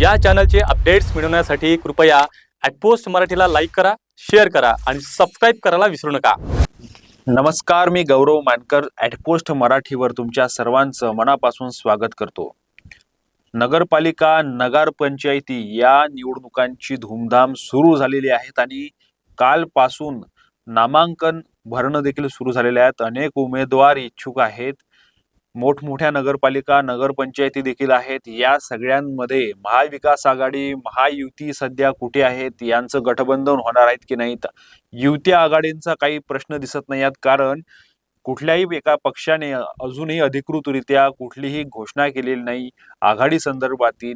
या चॅनलचे अपडेट्स मिळवण्यासाठी कृपया ॲटपोस्ट मराठीला लाईक करा शेअर करा आणि सबस्क्राईब करायला विसरू नका. नमस्कार मी गौरव मानकर ॲटपोस्ट मराठीवर तुमच्या सर्वांचं मनापासून स्वागत करतो. नगरपालिका नगरपंचायती या निवडणुकांची धूमधाम सुरू झालेली आहेत आणि कालपासून नामांकन भरणं देखील सुरू झालेले आहेत अनेक उमेदवार इच्छुक आहेत. मोठमोठ्या नगरपालिका नगरपंचायती देखील आहेत. या सगळ्यांमध्ये महाविकास आघाडी महायुती सध्या कुठे आहेत यांचं गठबंधन होणार आहेत की नाहीत? युती आघाडींचा काही प्रश्न दिसत नाही आहेत कारण कुठल्याही एका पक्षाने अजूनही अधिकृतरित्या कुठलीही घोषणा केलेली नाही. आघाडी संदर्भातील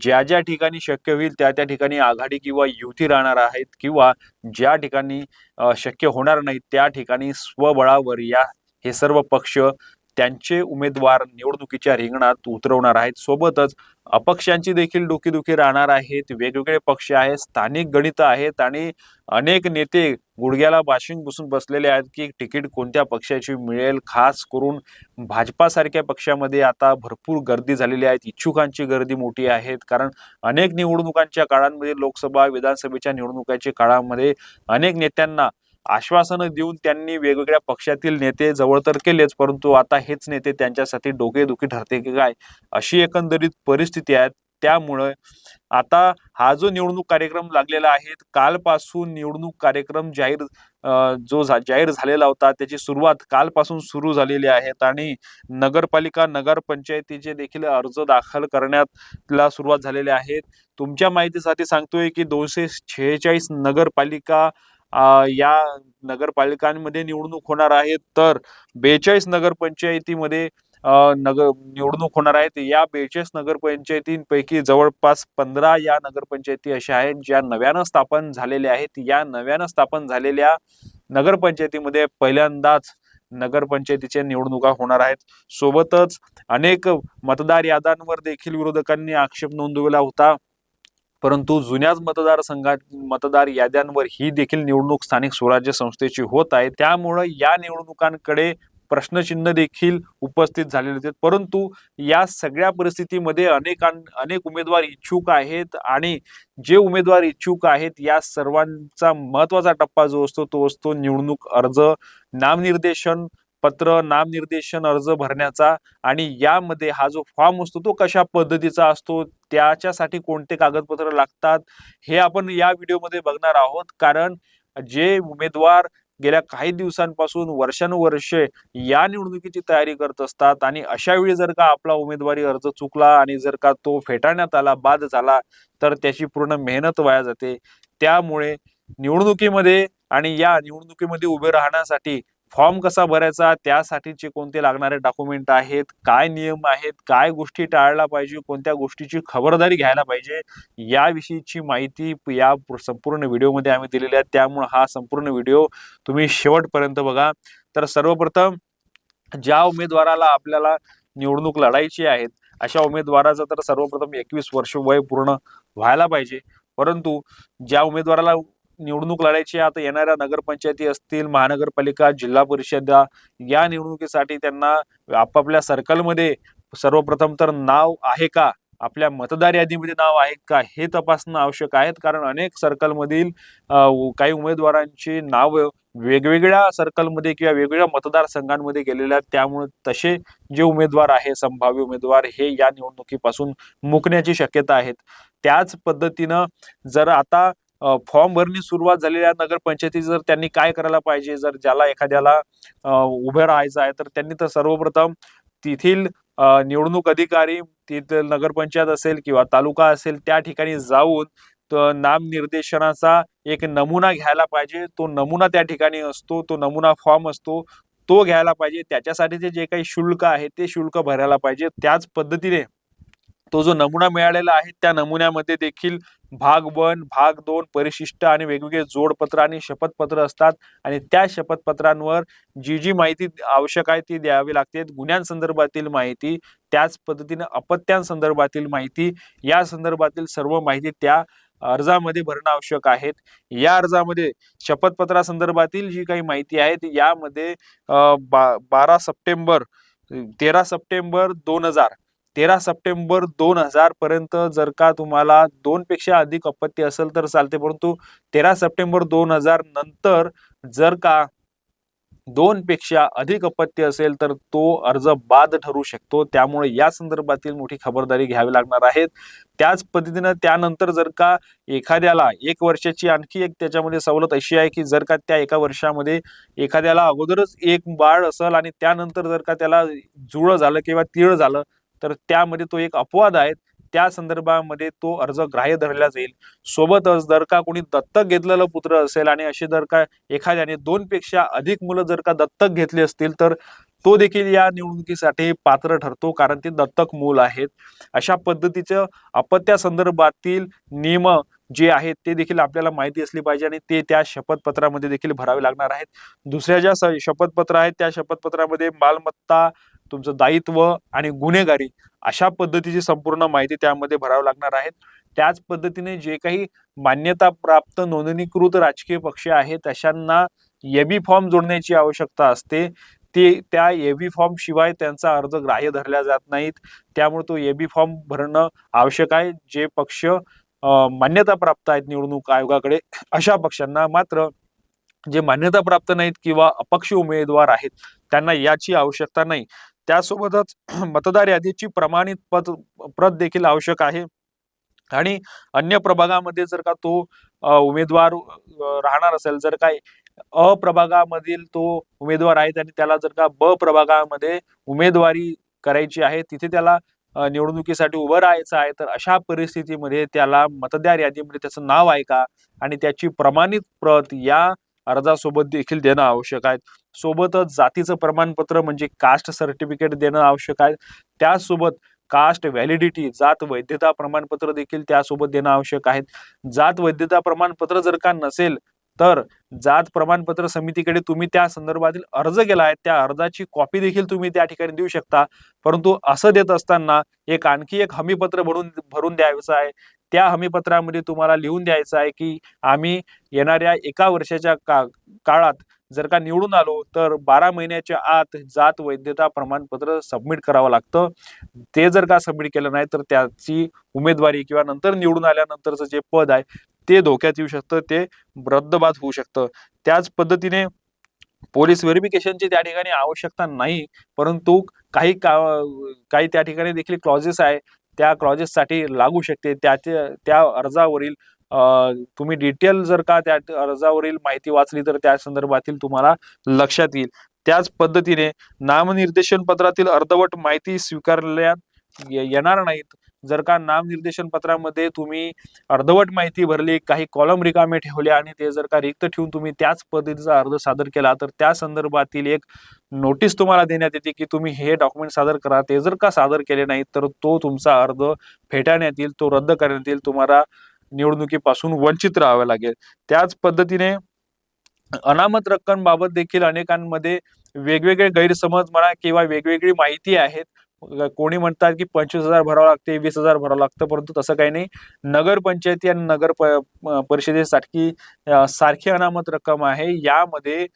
ज्या ज्या ठिकाणी शक्य होईल त्या त्या ठिकाणी आघाडी किंवा युती राहणार आहेत किंवा ज्या ठिकाणी शक्य होणार नाही त्या ठिकाणी स्वबळावर या हे सर्व पक्ष त्यांचे उमेदवार निवडणुकीच्या रिंगणात उतरवणार आहेत. सोबतच अपक्षांची देखील डोकीदुखी राहणार आहेत. वेगवेगळे पक्ष आहेत स्थानिक गणित आहेत आणि अनेक नेते गुडघ्याला बाशिंग बसून बसलेले आहेत की तिकीट कोणत्या पक्षाची मिळेल? खास करून भाजपासारख्या पक्षामध्ये आता भरपूर गर्दी झालेली आहे. इच्छुकांची गर्दी मोठी आहेत. कारण अनेक निवडणुकांच्या काळांमध्ये लोकसभा विधानसभेच्या निवडणुकांच्या काळामध्ये अनेक नेत्यांना आश्वासनं देऊन त्यांनी वेगवेगळ्या पक्षातील नेते जवळ तर केलेच परंतु आता हेच नेते त्यांच्यासाठी डोकेदुखी ठरते की काय? अशी एकंदरीत परिस्थिती आहे. त्यामुळं आता हा जो निवडणूक कार्यक्रम लागलेला आहे कालपासून निवडणूक कार्यक्रम जाहीर जो झा- जाहीर झालेला होता त्याची सुरुवात कालपासून सुरू झालेली आहे आणि नगरपालिका नगरपंचायतीचे देखील अर्ज दाखल करण्याला सुरुवात झालेली आहेत तुमच्या माहितीसाठी सांगतोय की दोनशे शेहेचाळीस नगरपालिका या नगरपालिकांमध्ये निवडणूक होणार आहे तर बेचाळीस नगरपंचायतीमध्ये नगर निवडणूक होणार आहेत या बेचाळीस नगरपंचायतींपैकी जवळपास पंधरा या नगरपंचायती अशा आहेत ज्या नव्यानं स्थापन झालेल्या आहेत. या नव्यानं स्थापन झालेल्या नगरपंचायतीमध्ये पहिल्यांदाच नगरपंचायतीच्या निवडणुका होणार आहेत. सोबतच अनेक मतदार याद्यांवर देखील विरोधकांनी आक्षेप नोंदवला होता. परंतु जुन्याच मतदारसंघात मतदार याद्यांवर ही देखील निवडणूक स्थानिक स्वराज्य संस्थेची होत आहे. त्यामुळं या निवडणुकांकडे प्रश्नचिन्ह देखील उपस्थित झालेले होते परंतु या सगळ्या परिस्थितीमध्ये अनेक अनेक उमेदवार इच्छुक आहेत आणि जे उमेदवार इच्छुक आहेत या सर्वांचा महत्त्वाचा टप्पा जो असतो तो असतो निवडणूक अर्ज नामनिर्देशन पत्र नामनिर्देशन अर्ज भरण्याचा आणि यामध्ये हा जो फॉर्म असतो तो कशा पद्धतीचा असतो त्याच्यासाठी कोणते कागदपत्र लागतात हे आपण या व्हिडिओमध्ये बघणार आहोत. कारण जे उमेदवार गेल्या काही दिवसांपासून वर्षानुवर्षे या निवडणुकीची तयारी करत असतात आणि अशा वेळी जर का आपला उमेदवारी अर्ज चुकला आणि जर का तो फेटाळण्यात आला बाद झाला तर त्याची पूर्ण मेहनत वाया जाते. त्यामुळे निवडणुकीमध्ये आणि या निवडणुकीमध्ये उभे राहण्यासाठी फॉर्म कसा भरायचा त्यासाठीचे कोणते लागणारे डॉक्युमेंट आहेत काय नियम आहेत काय गोष्टी टाळल्या पाहिजे कोणत्या गोष्टीची खबरदारी घ्यायला पाहिजे याविषयीची माहिती या संपूर्ण व्हिडिओमध्ये आम्ही दिलेली आहे. त्यामुळे हा संपूर्ण व्हिडिओ तुम्ही शेवटपर्यंत बघा. तर सर्वप्रथम ज्या उमेदवाराला आपल्याला निवडणूक लढायची आहेत अशा उमेदवाराचं तर सर्वप्रथम एकवीस वर्ष वय पूर्ण व्हायला पाहिजे. परंतु ज्या उमेदवाराला निवडणूक लढायची आता येणाऱ्या नगरपंचायती असतील महानगरपालिका जिल्हा परिषदा या निवडणुकीसाठी त्यांना आपापल्या सर्कलमध्ये सर्वप्रथम तर नाव आहे का? आपल्या मतदार यादीमध्ये नाव आहे का? हे तपासणं आवश्यक आहे कारण अनेक सर्कलमधील काही उमेदवारांची नाव वेगवेगळ्या सर्कलमध्ये किंवा वेगवेगळ्या मतदारसंघांमध्ये गेलेल्या आहेत. त्यामुळे तसे जे उमेदवार आहे संभाव्य उमेदवार हे या निवडणुकीपासून मुकण्याची शक्यता आहेत. त्याच पद्धतीनं जर आता फॉर्म भरणी सुरुवात झालेल्या नगरपंचायती जर त्यांनी काय करायला पाहिजे? जर ज्याला एखाद्याला उभे राहायचं आहे तर त्यांनी तर सर्वप्रथम तेथील निवडणूक अधिकारी तिथं नगरपंचायत असेल किंवा तालुका असेल त्या ठिकाणी जाऊन नाम नामनिर्देशनाचा एक नमुना घ्यायला पाहिजे. तो नमुना त्या ठिकाणी असतो तो नमुना फॉर्म असतो तो घ्यायला पाहिजे. त्याच्यासाठीचे जे काही शुल्क आहे ते शुल्क भरायला पाहिजे. त्याच पद्धतीने तो जो नमुना मिळालेला आहे त्या नमुन्यामध्ये देखील भाग वन भाग दोन परिशिष्ट आणि वेगवेगळे जोडपत्र आणि शपथपत्र असतात. आणि त्या शपथपत्रांवर जी जी माहिती आवश्यक आहे ती द्यावी लागते. गुन्ह्यांसंदर्भातील माहिती त्याच पद्धतीने अपत्यांसंदर्भातील माहिती या संदर्भातील सर्व माहिती त्या अर्जामध्ये भरणं आवश्यक आहेत या अर्जामध्ये शपथपत्रासंदर्भातील जी काही माहिती आहे ती यामध्ये बा बारा सप्टेंबर तेरा सप्टेंबर दोन हजार तेरा सप्टेंबर दोन हजार पर्यंत जर का तुम्हाला दोन पेक्षा अधिक अपत्य असेल तर चालते. परंतु तेरा सप्टेंबर दोन हजार नंतर जर का दोन पेक्षा अधिक अपत्य असेल तर तो अर्ज बाद ठरू शकतो. त्यामुळे या संदर्भातील मोठी खबरदारी घ्यावी लागणार आहेत त्याच पद्धतीनं त्यानंतर जर का एखाद्याला एक वर्षाची आणखी एक त्याच्यामध्ये सवलत अशी आहे की जर का त्या एका वर्षामध्ये एखाद्याला अगोदरच एक बाळ असेल आणि त्यानंतर जर का त्याला जुळं झालं किंवा तीळ झालं तर त्यामध्ये तो एक अपवाद आहे. त्या संदर्भामध्ये तो अर्ज ग्राह्य धरला जाईल. सोबतच जर का कोणी दत्तक घेतलेलं पुत्र असेल आणि असे जर का एखाद्याने दोन पेक्षा अधिक मुलं जर का दत्तक घेतली असतील तर तो देखील या निवडणुकीसाठी पात्र ठरतो कारण ते दत्तक मूल आहेत. अशा पद्धतीचं अपत्या संदर्भातील नियम जे आहेत ते देखील आपल्याला माहिती असली पाहिजे आणि ते त्या शपथपत्रामध्ये देखील भरावे लागणार आहेत. दुसऱ्या ज्या शपथपत्र आहेत त्या शपथपत्रामध्ये मालमत्ता तुमचं दायित्व आणि गुन्हेगारी अशा पद्धतीची संपूर्ण माहिती त्यामध्ये भरावी लागणार आहेत त्याच पद्धतीने जे काही मान्यता प्राप्त नोंदणीकृत राजकीय पक्ष आहेत अशांना एबी फॉर्म जोडण्याची आवश्यकता असते. ते त्या एबी फॉर्म शिवाय त्यांचा अर्ज ग्राह्य धरला जात नाहीत. त्यामुळे तो एबी फॉर्म भरणं आवश्यक आहे. जे पक्ष मान्यता प्राप्त आहेत निवडणूक आयोगाकडे अशा पक्षांना मात्र जे मान्यता प्राप्त नाहीत किंवा अपक्ष उमेदवार आहेत त्यांना याची आवश्यकता नाही. त्यासोबतच मतदार यादीची प्रमाणित पद प्रत देखील आवश्यक आहे. आणि अन्य प्रभागामध्ये जर का तो उमेदवार राहणार असेल जर काय अ प्रभागामधील तो उमेदवार आहे आणि त्याला जर का ब प्रभागामध्ये उमेदवारी करायची आहे तिथे त्याला निवडणुकीसाठी उभं राहायचं आहे तर अशा परिस्थितीमध्ये त्याला मतदार यादीमध्ये त्याचं नाव आहे का? आणि त्याची प्रमाणित प्रत या अर्जासोबत देखील देणं आवश्यक आहे. सोबतच जातीचं प्रमाणपत्र म्हणजे कास्ट सर्टिफिकेट देणं आवश्यक आहे. त्यासोबत कास्ट व्हॅलिडिटी जात वैधता प्रमाणपत्र देखील त्यासोबत देणं आवश्यक आहे. जात वैधता प्रमाणपत्र जर का नसेल तर जात प्रमाणपत्र समितीकडे तुम्ही त्या संदर्भातील अर्ज केला आहे. त्या अर्जाची कॉपी देखील तुम्ही त्या ठिकाणी देऊ शकता. परंतु असं देत असताना एक आणखी एक हमीपत्र भरून भरून द्यायचं आहे. त्या हमीपत्रामध्ये तुम्हाला लिहून द्यायचं आहे की आम्ही येणाऱ्या एका वर्षाच्या का काळात जर का निवडून आलो तर बारा महिन्याच्या आत जात वैधता प्रमाणपत्र सबमिट करावं लागतं. ते जर का सबमिट केलं नाही तर त्याची उमेदवारी किंवा नंतर निवडून आल्यानंतरचं जे पद आहे ते धोक्यात येऊ शकतं ते रद्दबाद होऊ शकतं. त्याच पद्धतीने पोलीस व्हेरिफिकेशनची त्या ठिकाणी आवश्यकता नाही परंतु काही का काही त्या ठिकाणी देखील क्लॉजेस आहे त्या क्लॉजेससाठी लागू शकते. त्याचे त्या अर्जावरील तुम्ही डिटेल जर का त्या अर्जावरील माहिती वाचली तर त्या संदर्भातील तुम्हाला लक्षात येईल. त्याच पद्धतीने नामनिर्देशन पत्रातील अर्धवट माहिती स्वीकारल्या येणार नाहीत. जर का नामनिर्देशन पत्रामध्ये तुम्ही अर्धवट माहिती भरली काही कॉलम रिकामे ठेवले आणि ते जर का रिक्त ठेवून तुम्ही त्याच पद्धतीचा अर्ज सादर केला तर त्या संदर्भातील एक नोटीस तुम्हाला देण्यात येते की तुम्ही हे डॉक्युमेंट सादर करा. ते जर का सादर केले नाहीत तर तो तुमचा अर्ज फेटाळण्यात येईल तो रद्द करण्यात येईल तुम्हाला निवडणुकीपासून वंचित राहावे लागेल. त्याच पद्धतीने अनामत रक्कम बाबत देखील अनेकांमध्ये वेगवेगळे गैरसमज म्हणा किंवा वेगवेगळी माहिती आहेत. कोणी म्हणतात की पंचवीस हजार भरावं लागते वीस हजार भरावं लागतं परंतु तसं काही नाही. नगरपंचायती आणि नगर प- परिषदेसाठी सारखी अनामत रक्कम आहे. यामध्ये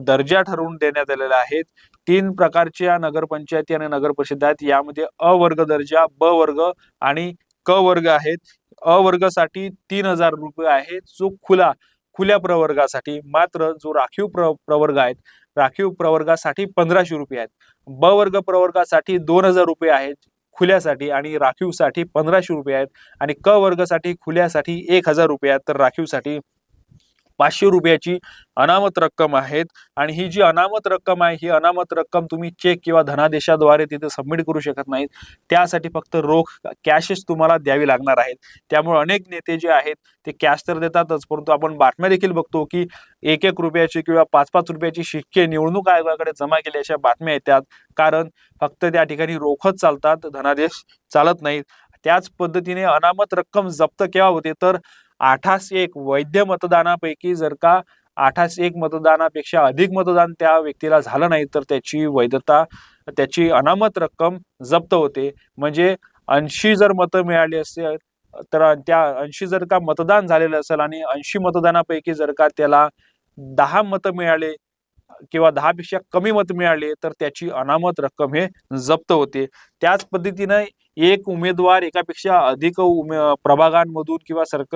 दर्जा ठरवून देण्यात आलेला आहेत. तीन प्रकारच्या नगरपंचायती आणि नगर परिषद आहेत. यामध्ये अ वर्ग दर्जा ब वर्ग आणि क वर्ग आहेत. अ वर्गासाठी तीन हजार रुपये आहेत. जो खुला खुल्या प्रवर्गासाठी मात्र जो राखीव प्र प्रवर्ग आहेत राखीव प्रवर्गासाठी पंधराशे रुपये आहेत. ब वर्ग प्रवर्गासाठी दोन हजार रुपये आहेत खुल्यासाठी आणि राखीवसाठी पंधराशे रुपये आहेत. आणि क वर्गासाठी खुल्यासाठी एक हजार रुपये आहेत. तर राखीवसाठी पाचशे रुपयाची अनामत रक्कम आहेत. आणि ही जी अनामत रक्कम आहे ही अनामत रक्कम तुम्ही चेक किंवा धनादेशाद्वारे तिथे सबमिट करू शकत नाहीत. त्यासाठी फक्त रोख कॅशच तुम्हाला द्यावी लागणार आहेत. त्यामुळे अनेक नेते जे आहेत ते कॅश तर देतातच परंतु आपण बातम्या देखील बघतो की एक एक रुपयाची किंवा पाच पाच रुपयाची शिक्के निवडणूक आयोगाकडे जमा केल्याच्या बातम्या येतात. कारण फक्त त्या ठिकाणी रोखच चालतात धनादेश चालत नाहीत. त्याच पद्धतीने अनामत रक्कम जप्त केव्हा होते? तर आठाशे एक वैध मतदानापैकी जर का आठाशे एक मतदानापेक्षा अधिक मतदान त्या व्यक्तीला झालं नाही तर त्याची वैधता त्याची अनामत रक्कम जप्त होते. म्हणजे ऐंशी जर मतं मिळाली असेल तर त्या ऐंशी जर का मतदान झालेलं असेल आणि ऐंशी मतदानापैकी जर का त्याला दहा मतं मिळाले किंवा दहापेक्षा कमी मत मिळाले तर त्याची अनामत रक्कम हे जप्त होते. त्याच पद्धतीनं एक उमेदवार एकापेक्षा अधिक उमे प्रभागांमधून किंवा सरक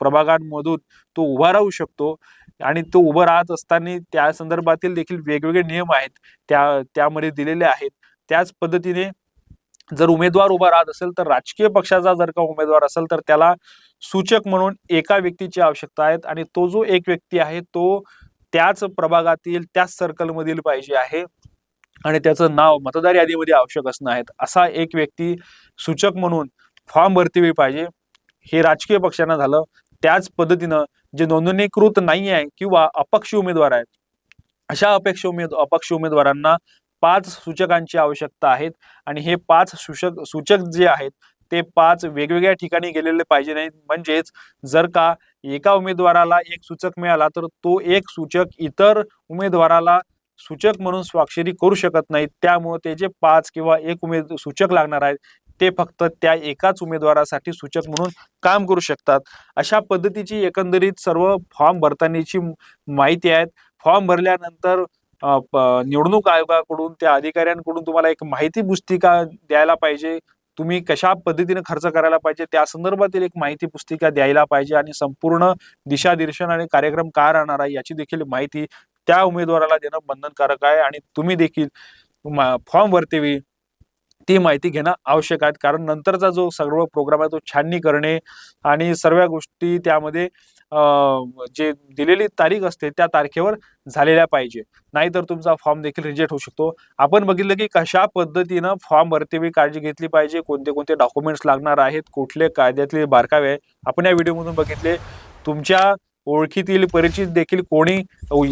प्रभागांमधून तो उभा राहू शकतो. आणि तो उभं राहत असताना त्या संदर्भातील देखील वेगवेगळे नियम आहेत त्या त्यामध्ये दिलेले आहेत. त्याच पद्धतीने जर उमेदवार उभा राहत असेल तर राजकीय पक्षाचा जर का उमेदवार असेल तर त्याला सूचक म्हणून एका व्यक्तीची आवश्यकता आहे. आणि तो जो एक व्यक्ती आहे तो त्याच प्रभागातील त्याच सर्कलमधील पाहिजे आहे. आणि त्याचं नाव मतदार यादीमध्ये आवश्यक असणं आहेत. असा एक व्यक्ती सूचक म्हणून फॉर्म भरती पाहिजे. हे राजकीय पक्षांना झालं. त्याच पद्धतीनं जे नोंदणीकृत नाही आहे किंवा अपक्ष उमेदवार आहेत अशा अपेक्ष उमेद अपक्ष उमेदवारांना पाच सूचकांची आवश्यकता आहेत. आणि हे पाच सूचक सूचक जे आहेत ते पाच वेगवेगळ्या ठिकाणी गेलेले पाहिजे नाहीत. म्हणजेच जर का एका उमेदवाराला एक सूचक मिळाला तर तो एक सूचक इतर उमेदवाराला सूचक म्हणून स्वाक्षरी करू शकत नाहीत. त्यामुळे ते जे पाच किंवा एक उमेद सूचक लागणार आहेत ते फक्त त्या एकाच उमेदवारासाठी सूचक म्हणून काम करू शकतात. अशा पद्धतीची एकंदरीत सर्व फॉर्म भरतानाची माहिती आहेत. फॉर्म भरल्यानंतर निवडणूक आयोगाकडून त्या अधिकाऱ्यांकडून तुम्हाला एक माहिती पुस्तिका द्यायला पाहिजे. तुम्ही कशा पद्धतीने खर्च करायला पाहिजे त्या संदर्भातील एक माहिती पुस्तिका द्यायला पाहिजे आणि संपूर्ण दिशादर्शन आणि कार्यक्रम काय राहणार आहे याची देखील माहिती त्या उमेदवाराला देणं बंधनकारक आहे आणि तुम्ही देखील फॉर्म भरतेवी ती माहिती घेणं आवश्यक आहे. कारण नंतरचा जो सर्व प्रोग्राम आहे तो छाननी करणे आणि सर्व गोष्टी त्यामध्ये जे दिलेली तारीख असते त्या तारखेवर झालेल्या पाहिजे. नाहीतर तुमचा फॉर्म देखील रिजेक्ट होऊ शकतो. आपण बघितलं की कशा पद्धतीनं फॉर्म भरतेवेळी काळजी घेतली पाहिजे कोणते कोणते डॉक्युमेंट्स लागणार आहेत कुठले कायद्यातले बारकावे आहे. आपण या व्हिडिओमधून बघितले. तुमच्या ओळखीतील परिचित देखील कोणी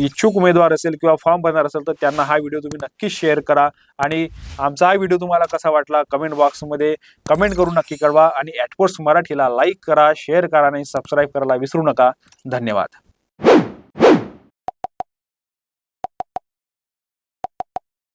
इच्छुक उमेदवार असेल किंवा फॉर्म भरणार असेल तर त्यांना हा व्हिडिओ तुम्ही नक्कीच शेअर करा. आणि आमचा हा व्हिडिओ तुम्हाला कसा वाटला कमेंट बॉक्समध्ये कमेंट करून नक्की कळवा. आणि ॲटपोस्ट मराठीला लाईक करा शेअर करा आणि सबस्क्राईब करायला विसरू नका. धन्यवाद.